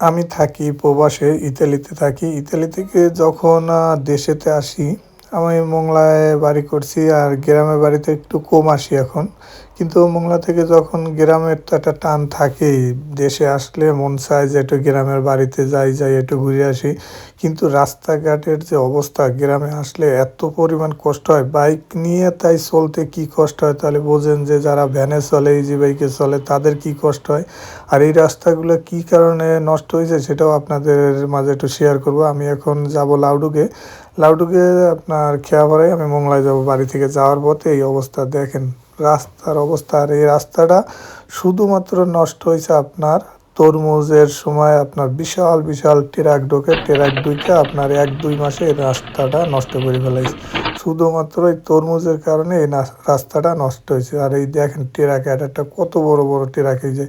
আমি থাকি প্রবাসে ইতালিতে থাকি। ইতালি থেকে যখন দেশেতে আসি আমি মোংলায় বাড়ি করছি আর গ্রামের বাড়িতে একটু কম আসি এখন। কিন্তু মোংলা থেকে যখন গ্রামের তো একটা টান থাকেই, দেশে আসলে মন চায় যে একটু গ্রামের বাড়িতে যাই যাই, একটু ঘুরে আসি। কিন্তু রাস্তাঘাটের যে অবস্থা, গ্রামে আসলে এত পরিমাণ কষ্ট হয়। বাইক নিয়ে তাই চলতে কি কষ্ট হয় তাহলে বোঝেন যে যারা ভ্যানে চলে ইজি বাইকে চলে, তাদের কি কষ্ট হয়? আর এই রাস্তাগুলো কি কারণে নষ্ট হয়েছে সেটাও আপনাদের মাঝে একটু শেয়ার করব। আমি এখন যাব লাউডুকে লাউডুকে আপনার খেয়া পরে আমি মোংলায় যাব বাড়ি থেকে যাওয়ার পথে এই অবস্থা দেখেন। রাস্তার অবস্থা আর এই রাস্তাটা শুধুমাত্র নষ্ট হয়েছে আপনার তরমুজের সময়। আপনার বিশাল বিশাল ট্রাক ঢোকে, ট্রাক ঢুকে আপনার এক, দুই মাসে এই রাস্তাটা নষ্ট করে ফেলাইছে। শুধুমাত্র এই তরমুজের কারণে এই রাস্তাটা নষ্ট হয়েছে আর এই দেখেন ট্রাক একটা কত বড় বড় ট্রাক এই যে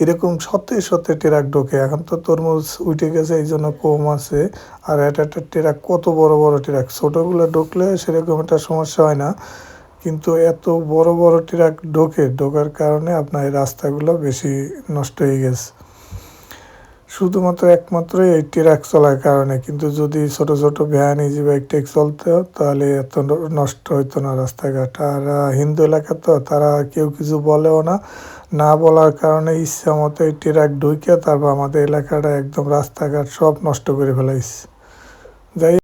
এরকম সত্যি সত্যি ট্রাক ঢোকে। এখন তো তরমুজ উঠে গেছে, এই জন্য কম আছে। আর এটা একটা ট্রাক, কত বড় বড় ট্রাক। ছোটোগুলো ঢুকলে সেরকম একটা সমস্যা হয় না। কিন্তু এত বড় বড় ট্রাক ঢোকে, ঢোকার কারণে আপনার এই রাস্তাগুলো বেশি নষ্ট হয়ে গেছে। শুধুমাত্র একমাত্র এই ট্রাক চলার কারণে। কিন্তু যদি ছোট ছোট ভ্যান ইজি বাইক টেক চলতো, তাহলে এত নষ্ট হইতো না রাস্তাঘাট। আর হিন্দু এলাকা তো তারা কেউ কিছু বলেও না। না বলার কারণে ইচ্ছা মতো এই ট্রাক ঢুকে তারপর আমাদের এলাকাটা একদম রাস্তাঘাট সব নষ্ট করে ফেলাইছে। যাই